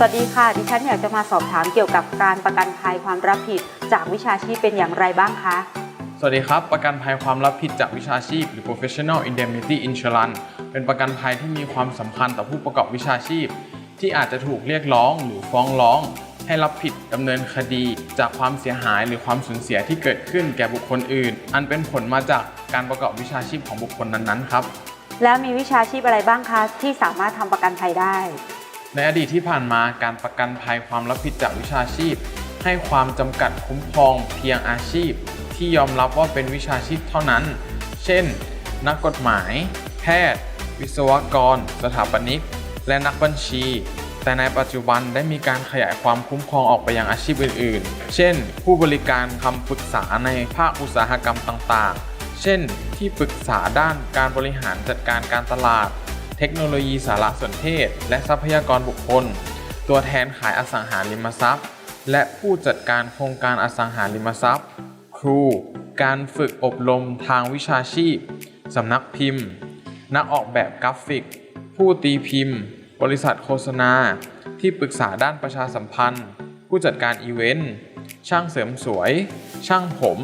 สวัสดีค่ะ ดิฉันอยากจะมาสอบถามเกี่ยวกับการประกันภัยความรับผิดจากวิชาชีพเป็นอย่างไรบ้างคะ สวัสดีครับ ประกันภัยความรับผิดจากวิชาชีพ หรือ professional indemnity insurance เป็นประกันภัยที่มีความสำคัญต่อผู้ประกอบวิชาชีพ ที่อาจจะถูกเรียกร้องหรือฟ้องร้อง ให้รับผิดดำเนินคดี จากความเสียหายหรือความสูญเสียที่เกิดขึ้นแก่บุคคลอื่น อันเป็นผลมาจากการประกอบวิชาชีพของบุคคลนั้นๆครับแล้วมีวิชาชีพอะไรบ้างคะที่สามารถทำประกันภัยได้ ในอดีตที่ผ่านมาการประกันภัยความรับผิดจากวิชาชีพ ให้ความจำกัดคุ้มครองเพียงอาชีพ ที่ยอมรับว่าเป็นวิชาชีพเท่านั้น เช่น นักกฎหมาย แพทย์ วิศวกร สถาปนิก และนักบัญชี แต่ในปัจจุบันได้มีการขยายความคุ้มครองออกไปยังอาชีพอื่น ๆ เช่น ผู้บริการคำปรึกษาในภาคอุตสาหกรรมต่าง ๆ เช่น ที่ปรึกษาด้านการบริหารจัดการการตลาด เทคโนโลยีสารสนเทศ และทรัพยากรบุคคล ตัวแทนขายอสังหาริมทรัพย์ และผู้จัดการโครงการอสังหาริมทรัพย์ ครู การฝึกอบรมทางวิชาชีพ สำนักพิมพ์ นักออกแบบกราฟิก ผู้ตีพิมพ์ บริษัทโฆษณา ที่ปรึกษาด้านประชาสัมพันธ์ ผู้จัดการอีเวนต์ ช่างเสริมสวย ช่างผม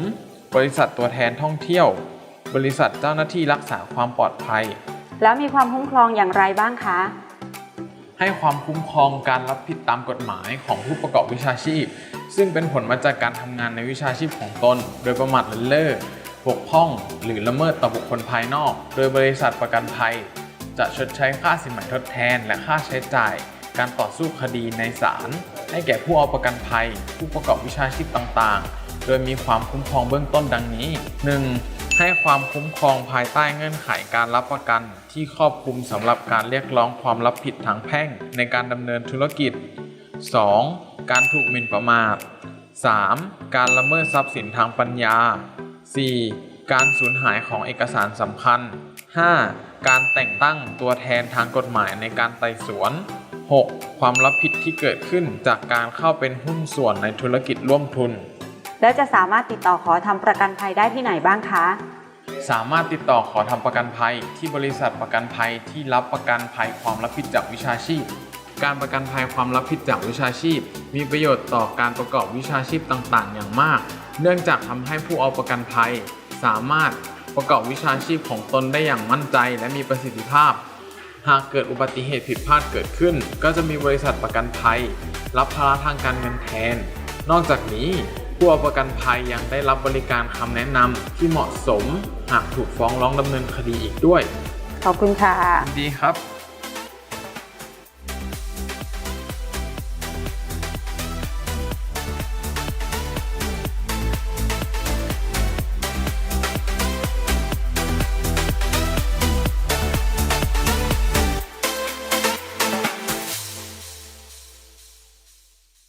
บริษัทตัวแทนท่องเที่ยว บริษัทเจ้าหน้าที่รักษาความปลอดภัย แล้วมีความคุ้มครองอย่างไรบ้างคะ ให้ความคุ้มครองการรับผิดตามกฎหมายของผู้ประกอบวิชาชีพ ซึ่งเป็นผลมาจากการทำงานในวิชาชีพของตน โดยประมาทเลินเล่อบกพร่อง หรือละเมิดต่อบุคคลภายนอก โดยบริษัทประกันภัย จะชดใช้ค่าสินไหมทดแทน และค่าใช้จ่าย การต่อสู้คดีในศาลให้แก่ผู้เอาประกันภัย ผู้ประกอบวิชาชีพต่างๆ โดยมีความคุ้มครองเบื้องต้นดังนี้ 1. ให้ความคุ้มครองภายใต้เงื่อนไขการรับประกัน ที่ครอบคลุมสำหรับการเรียกร้องความรับผิดทางแพ่งในการดำเนินธุรกิจ 2. การถูกหมิ่นประมาท 3. การละเมิดทรัพย์สินทางปัญญา 4. การสูญหายของเอกสารสำคัญ 5. การแต่งตั้งตัวแทนทางกฎหมายในการไต่สวน 6. ความรับผิดที่เกิดขึ้นจากการเข้าเป็นหุ้นส่วนในธุรกิจร่วมทุน แล้วจะสามารถติดต่อขอทำประกันภัยได้ที่ไหนบ้างคะ สามารถติดต่อขอทำประกันภัย ที่บริษัทประกันภัยที่รับประกันภัยความรับผิดจากวิชาชีพ การประกันภัยความรับผิดจากวิชาชีพ มีประโยชน์ต่อการประกอบวิชาชีพต่างๆ อย่างมาก เนื่องจากทำให้ผู้เอาประกันภัย สามารถประกอบวิชาชีพของตนได้อย่างมั่นใจและมีประสิทธิภาพ หากเกิดอุบัติเหตุผิดพลาดเกิดขึ้น ก็จะมีบริษัทประกันภัย รับภาระทางการเงินแทน นอกจากนี้ ผู้เอาประกันภัยยังได้รับบริการคำแนะนำที่เหมาะสมหากถูกฟ้องร้องดำเนินคดีอีกด้วย ขอบคุณค่ะ ดีครับ